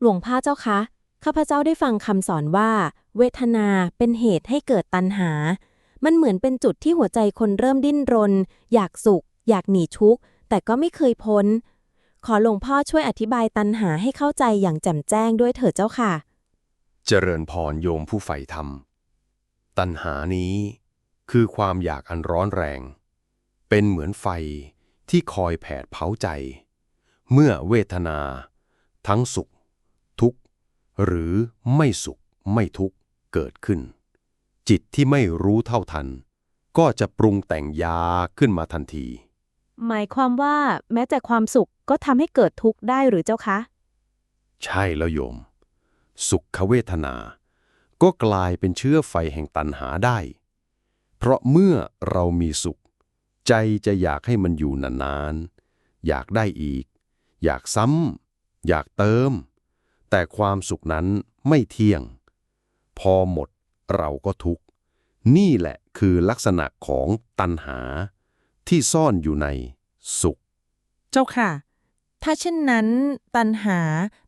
หลวงพ่อเจ้าคะ ข้าพเจ้าได้ฟังคำสอนว่า เวทนาเป็นเหตุให้เกิดตัณหา มันเหมือนเป็นจุดที่หัวใจคนเริ่มดิ้นรน อยากสุข อยากหนีทุกข์ แต่ก็ไม่เคยพ้น ขอหลวงพ่อช่วยอธิบายตัณหาให้เข้าใจอย่างแจ่มแจ้งด้วยเถิดเจ้าค่ะ เจริญพรโยมผู้ใฝ่ธรรม ตัณหานี้ คือความอยากอันร้อนแรง เป็นเหมือนไฟที่คอยแผดเผาใจ เมื่อเวทนา ทั้งสุข หรือไม่สุขไม่ทุกข์เกิดขึ้น จิตที่ไม่รู้เท่าทัน ก็จะปรุงแต่งยาขึ้นมาทันที หมายความว่าแม้แต่ความสุขก็ทำให้เกิดทุกข์ได้หรือเจ้าคะ ใช่แล้วโยม สุขเวทนา ก็กลายเป็นเชื้อไฟแห่งตันหาได้ เพราะเมื่อเรามีสุข ใจจะอยากให้มันอยู่นานๆ อยากได้อีก อยากซ้ำ อยากเติม แต่ความสุขนั้นไม่เที่ยง พอหมดเราก็ทุกข์ นี่แหละคือลักษณะของตันหา ที่ซ่อนอยู่ในสุข เจ้าค่ะ ถ้าเช่นนั้น ตัณหา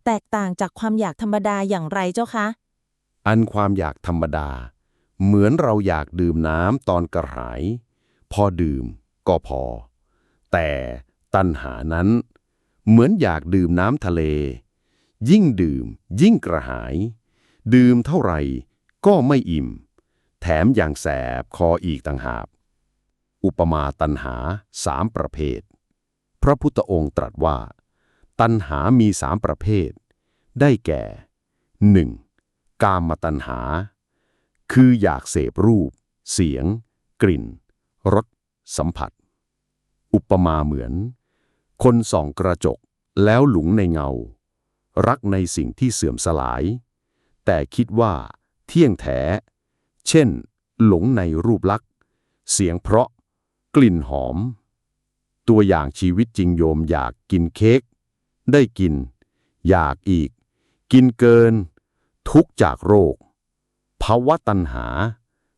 แตกต่างจากความอยากธรรมดาอย่างไรเจ้าคะ อันความอยากธรรมดา เหมือนเราอยากดื่มน้ำตอนกระหาย พอดื่มก็พอ แต่ตัณหานั้น เหมือนอยากดื่มน้ำทะเล ยิ่งดื่ม ยิ่งกระหาย ดื่มเท่าไหร่ก็ไม่อิ่ม แถมอยังแสบคออีกต่างหากอุปมาตัณหาสามประเภท พระพุทธองค์ตรัสว่า ตัณหามีสามประเภท ได้แก่ 1. กามตัณหา คืออยากเสพรูป เสียง กลิ่น รส สัมผัส อุปมาเหมือน คนส่องกระจกแล้วหลงในเงา รักในสิ่งที่เสื่อมสลาย แต่คิดว่า เที่ยงแท้ เช่น หลงในรูปลักษณ์ เสียงเพราะ กลิ่นหอม ตัวอย่างชีวิตจริงโยมอยากกินเค้ก ได้กิน อยากอีก กินเกิน ทุกจากโรค ภาวะตัณหา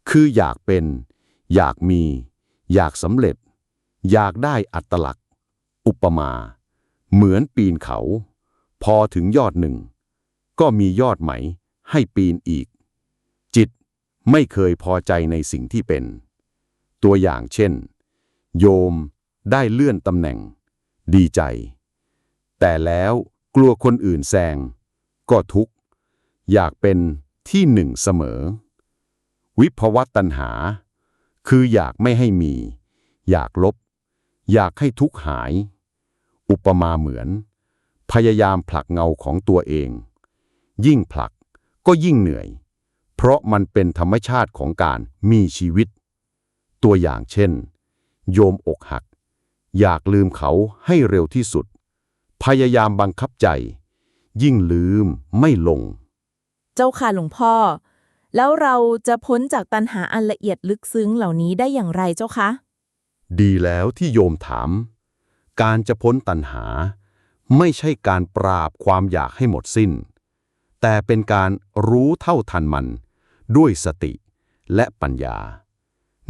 คืออยากเป็น อยากมี อยากสำเร็จ อยากได้อัตลักษณ์ อุปมา เหมือนปีนเขา พอถึงยอดหนึ่ง ก็มียอดใหม่ให้ปีนอีก จิตไม่เคยพอใจในสิ่งที่เป็น ตัวอย่างเช่น โยมได้เลื่อนตำแหน่ง ดีใจ แต่แล้วกลัวคนอื่นแซง ก็ทุกข์ อยากเป็นที่หนึ่งเสมอ วิภวตัณหา คืออยากไม่ให้มี อยากลบ อยากให้ทุกข์หาย อุปมาเหมือน พยายามผลักเงาของตัวเอง ยิ่งผลักก็ยิ่งเหนื่อย เพราะมันเป็นธรรมชาติของการมีชีวิต ตัวอย่างเช่น โยมอกหัก อยากลืมเขาให้เร็วที่สุด พยายามบังคับใจ ยิ่งลืมไม่ลง เจ้าค่ะหลวงพ่อ แล้วเราจะพ้นจากตัณหาอันละเอียดลึกซึ้งเหล่านี้ได้อย่างไรเจ้าคะ ดีแล้วที่โยมถาม การจะพ้นตัณหา ไม่ใช่การปราบความอยากให้หมดสิ้น แต่เป็นการรู้เท่าทันมัน ด้วยสติและปัญญา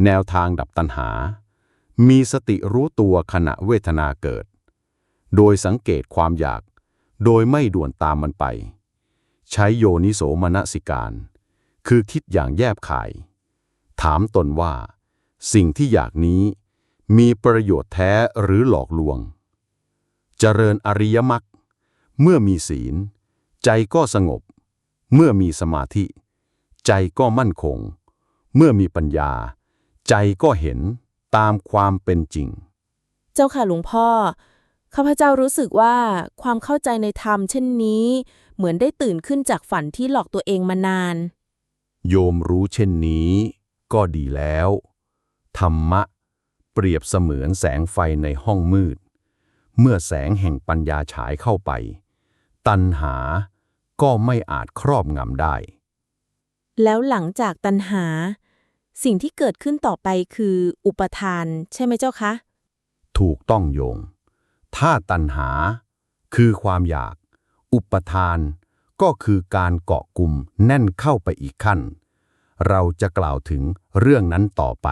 แนวทางดับตัณหา มีสติรู้ตัวขณะเวทนาเกิด โดยสังเกตความอยาก โดยไม่ด่วนตามมันไป ใช้โยนิโสมนสิการ คือคิดอย่างแยบขาย ถามตนว่า สิ่งที่อยากนี้ มีประโยชน์แท้หรือหลอกลวง เจริญอริยมรรคเมื่อมีศีล ใจก็สงบ เมื่อมีสมาธิ ใจก็มั่นคง เมื่อมีปัญญา ใจก็เห็นตามความเป็นจริง เจ้าค่ะหลวงพ่อข้าพเจ้ารู้สึกว่าความเข้าใจในธรรมเช่นนี้ เหมือนได้ตื่นขึ้นจากฝันที่หลอกตัวเองมานาน โยมรู้เช่นนี้ ก็ดีแล้ว ธรรมะ เปรียบเสมือนแสงไฟในห้องมืด เมื่อแสงแห่งปัญญาฉายเข้าไป ตัณหาก็ไม่อาจครอบงำได้ แล้วหลังจากตัณหา สิ่งที่เกิดขึ้นต่อไปคืออุปทาน ใช่ไหมเจ้าคะ ถูกต้องโยง ถ้าตัณหา คือความอยาก อุปทาน ก็คือการเกาะกลุ่มแน่นเข้าไปอีกขั้น เราจะกล่าวถึงเรื่องนั้นต่อไป